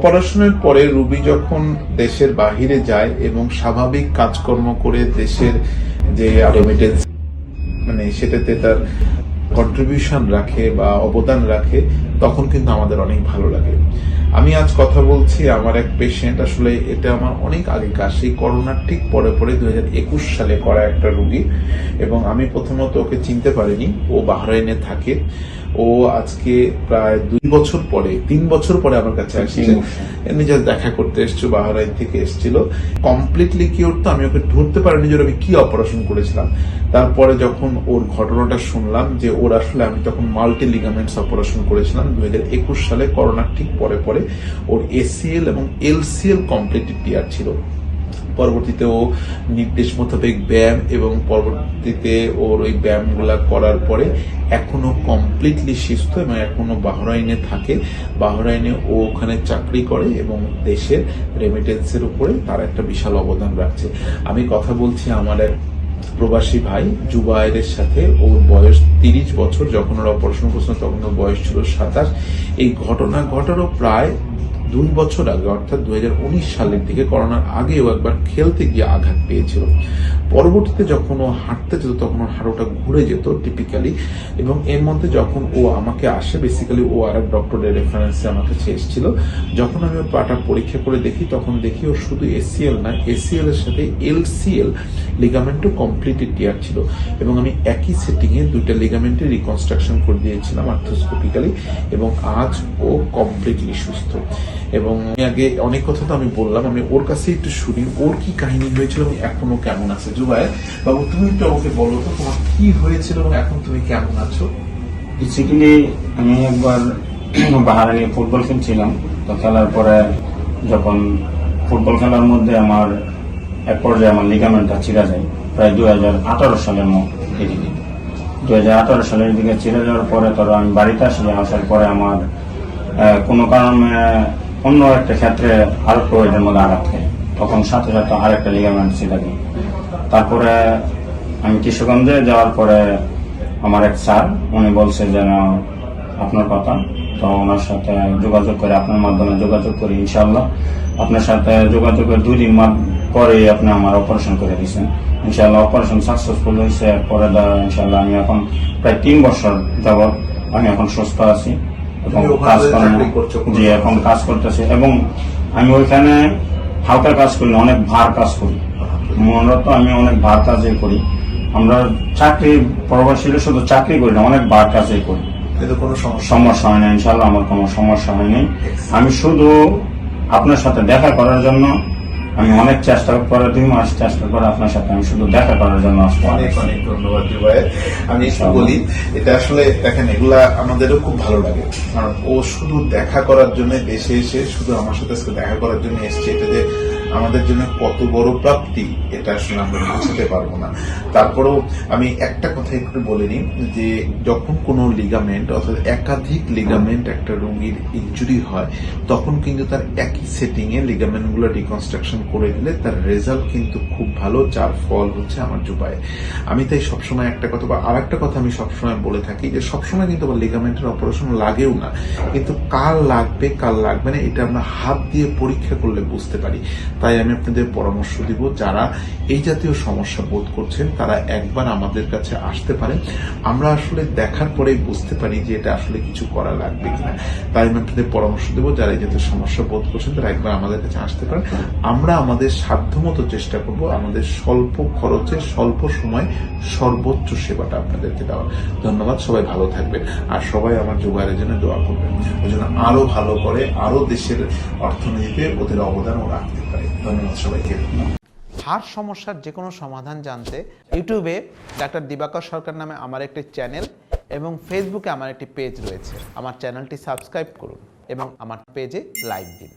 অপারেশনের পরে রুবি যখন দেশের বাহিরে যায় এবং স্বাভাবিক কাজকর্ম করে দেশের যে রেমিটেন্স মানে সেটাতে তার কন্ট্রিবিউশন রাখে বা অবদান রাখে, তখন কিন্তু আমাদের অনেক ভালো লাগে। আমি আজ কথা বলছি আমার এক পেশেন্ট আসলে এটা আমার অনেক আগেকার। সেই করোনার ঠিক পরে পরে হাজার একুশ সালে করা একটা রুগী এবং আমি প্রথমত ওকে চিনতে পারিনি। ও বাহরাইনে থাকে। ও আজকে প্রায় দুই বছর পরে তিন বছর পরে আমার কাছে আসছে। জাস্ট দেখা করতে এসছো বাহরাইন থেকে এসেছিল। কমপ্লিটলি কিওর তো আমি ওকে ধরতে পারিনি যে আমি কি অপারেশন করেছিলাম। তারপরে যখন ওর ঘটনাটা শুনলাম যে ওর আসলে আমি তখন মাল্টি লিগামেন্টস অপারেশন করেছিলাম দুই হাজার একুশ সালে করোনার ঠিক পরে পরে ওর এসিএল এবং এলসিএল কমপ্লিটলি টিয়ার ছিল। পরবর্তীতে ও নির্দেশ মোতাবেক ব্যায়াম এবং পরবর্তীতে ওর ওই ব্যায়ামগুলা করার পরে এখনও কমপ্লিটলি সুস্থ এবং এখনও বাহরাইনে থাকে। বাহরাইনে ও ওখানে চাকরি করে এবং দেশের রেমিটেন্সের উপরে তার একটা বিশাল অবদান রাখছে। আমি কথা বলছি আমার এক প্রবাসী ভাই জুবায়ের সাথে ওর বয়স তিরিশ বছর, যখন ওরা অপারেশন করছিল তখন ওর বয়স ছিল সাতাশ। এই ঘটনা ঘটারও প্রায় দুই বছর আগে, অর্থাৎ দুই হাজার উনিশ সালের দিকে, করোনার আগেও একবার খেলতে গিয়ে আঘাত পেয়েছিল। পরবর্তীতে যখন ও হাঁটতে যেত, তখন ওর হাড়োটা ঘুরে যেত টিপিক্যালি এবং এর মধ্যে যখন ও আমাকে আসে বেসিক্যালি ও আর এক ডক্টরের রেফারেন্সে আমার কাছে এসেছিল। যখন আমি ওর পাটা পরীক্ষা করে দেখি, তখন দেখি ও শুধু এসিএল না এসিএল এর সাথে এলসিএল লিগামেন্টও কমপ্লিটলি টিয়ার ছিল। এবং আমি একই সেটিংয়ে দুইটা লিগামেন্টের রিকনস্ট্রাকশন করে দিয়েছিলাম আর্থোস্কোপিক্যালি এবং আজ ও কমপ্লিটলি সুস্থ। এবং আগে অনেক কথা তো আমি বললাম, আমি ওর কাছে একটু শুনি, ওর কি কাহিনী হয়েছিল এবং এখনও কেমন আছে? জুবাই বাবু, তুমি একটু আমাকে বলো তো, তোমার কি হয়েছিল এখন তুমি কেমন আছো? বেসিক্যালি আমি একবার বাহারানি ফুটবল খেলছিলাম। তো খেলার পরে যখন ফুটবল খেলার মধ্যে আমার এক পর্যায়ে আমার লিগামেন্টটা ছিঁড়া যায়, প্রায় দুই হাজার আঠারো সালের এদিকে। দুই হাজার আঠারো সালের দিকে ছিঁড়ে যাওয়ার পরে ধরো আমি বাড়িতে আসি আসার পরে আমার কোনো কারণে অন্য একটা ক্ষেত্রে আরও এটার মধ্যে আঘাত খাই তখন সাথে সাথে আরেকটা লিগামেন্ট ছিঁড়ে যায়। তারপরে আমি কিশোরগঞ্জে যাওয়ার পরে আমার এক স্যার উনি বলছে যেন আপনার কথা। তো ওনার সাথে যোগাযোগ করে আপনার মাধ্যমে যোগাযোগ করি ইনশাল্লাহ আপনার সাথে যোগাযোগের দুই দিন পরেই আপনি আমার অপারেশন করে দিয়েছেন। ইনশাল্লাহ অপারেশন সাকসেসফুল হয়েছে পরে ইনশাল্লাহ আমি এখন প্রায় তিন বছর যাবৎ আমি এখন সুস্থ আছি এবং কাজ জি এখন কাজ করতেছি এবং আমি ওইখানে হালকা কাজ করি অনেক ভার কাজ করি। মূলত আমি অনেক ভার কাজই করি। আমরা চাকরি প্রবাসীরা শুধু চাকরি করি না অনেক বার কাজই করি। কোনো সমস্যা হয় না ইনশাল্লাহ আমার কোনো সমস্যা হয়নি। আমি শুধু আপনার সাথে দেখা করার জন্য আমি অনেক চেষ্টা করে দুই মাস চেষ্টা করে আপনার সাথে আমি শুধু দেখা করার জন্য আসতে অনেক অনেক ধন্যবাদ আমি একটু বলি এটা আসলে দেখেন এগুলা আমাদেরও খুব ভালো লাগে। কারণ ও শুধু দেখা করার জন্য দেশে এসে শুধু আমার সাথে আজকে দেখা করার জন্য এসছে। এটা যে আমাদের জন্য কত বড় প্রাপ্তি, এটা আসলে আমরা বুঝতে পারব না। তারপরেও আমি একটা কথা একটু বলে নিই, যে যখন কোনো লিগামেন্ট অর্থাৎ একাধিক লিগামেন্ট একটা রোগীর ইঞ্জুরি হয়, তখন কিন্তু তার একই সেটিং এ লিগামেন্টগুলো রিকনস্ট্রাকশন করে দিলে তার রেজাল্ট কিন্তু খুব ভালো, যার ফল হচ্ছে আমার জুবাই আমি তাই সবসময় একটা কথা বা আর একটা কথা আমি সবসময় বলে থাকি, যে সবসময় কিন্তু আমার লিগামেন্টের অপারেশন লাগেও না। কিন্তু কার লাগবে কার লাগবে না, এটা আমরা হাত দিয়ে পরীক্ষা করলে বুঝতে পারি। তাই আমি আপনাদের পরামর্শ দিব, যারা এই জাতীয় সমস্যা বোধ করছেন, তারা একবার আমাদের কাছে আসতে পারেন আমরা আসলে দেখার পরেই বুঝতে পারি যে এটা আসলে কিছু করা লাগবে কিনা। তাই আমি আপনাদের পরামর্শ দেবো, যারা এই জাতীয় সমস্যা বোধ করছেন, তারা একবার আমাদের কাছে আসতে পারেন। আমরা আমাদের সাধ্যমতো চেষ্টা করব, আমাদের স্বল্প খরচে, স্বল্প সময় সর্বোচ্চ সেবাটা আপনাদেরকে দেওয়ার। ধন্যবাদ, সবাই ভালো থাকবেন। আর সবাই আমার জোগাড়ের জন্য দোয়া করবেন। ওই জন্য আরও ভালো করে, আরও দেশের অর্থনীতিতে ওদের অবদানও রাখতে পারে। ধন্যবাদ সবাইকে। হার সমস্যার যে কোনো সমাধান জানতে ইউটিউবে ডাক্তার দিবাকর সরকার নামে আমার একটি চ্যানেল এবং ফেসবুকে আমার একটি পেজ রয়েছে। আমার চ্যানেলটি সাবস্ক্রাইব করুন এবং আমার পেজে লাইক দিন।